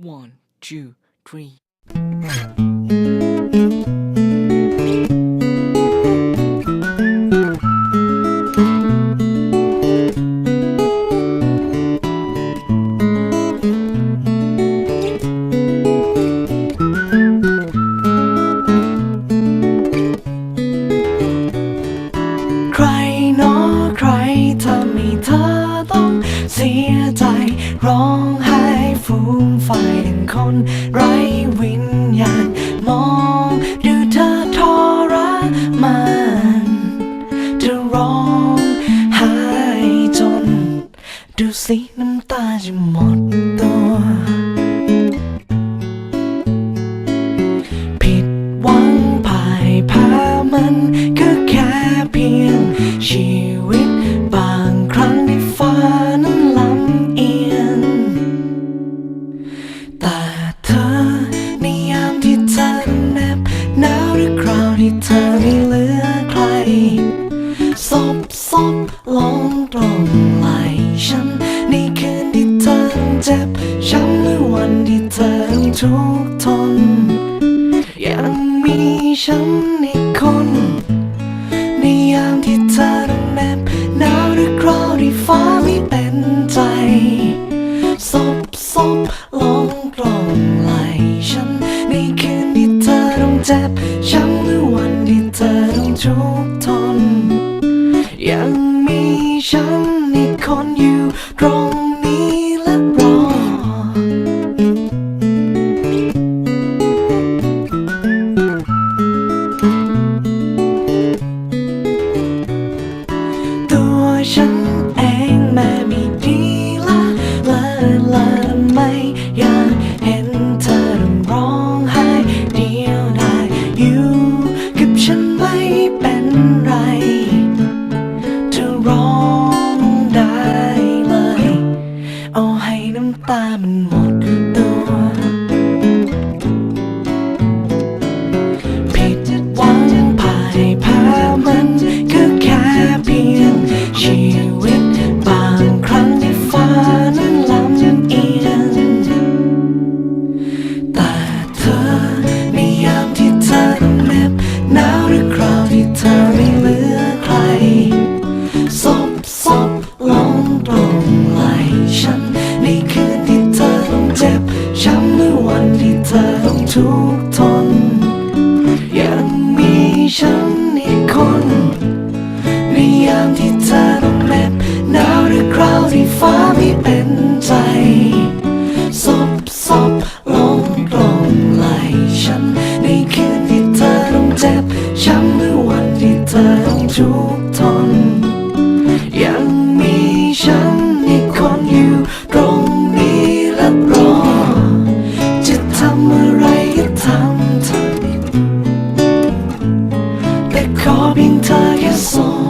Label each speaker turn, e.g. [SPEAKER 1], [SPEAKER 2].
[SPEAKER 1] One, two, three.
[SPEAKER 2] ใครหนอใครทำให้เธอต้องเสียใจร้อง ไห้ฟูมไฟดังคนไร้วิญญาณมองดูเธอทรมานจะร้องไห้จน ดูสิน้ำตาจะหมดตัว ผิดหวังพ่ายแพ้มันก็แค่เพียงชีวิตบางครั้งที่ฟ้านั้ เธอไม่เหลือใครซบซบลงตรงไหลฉันในคืนที่เธอเจ็บช้ำหรือวันที่เธอทุกทน ยังมีฉันอีกคน ในยามที่เธอต้องแนบหนาวหรือคราวที่ฟ้าไม่เป็นใจซบซบลงตรงไหลฉันในคืนที่เธอต้องเจ็บช้ำ ทุกทน ยังมีฉันอีกคนอยู่ตรง ทุกทน ยังมีฉันอีกคน ในยามที่เธอต้องเหน็บหนาวหรือคราวที่ฟ้า 산다 배꼽인 닭에서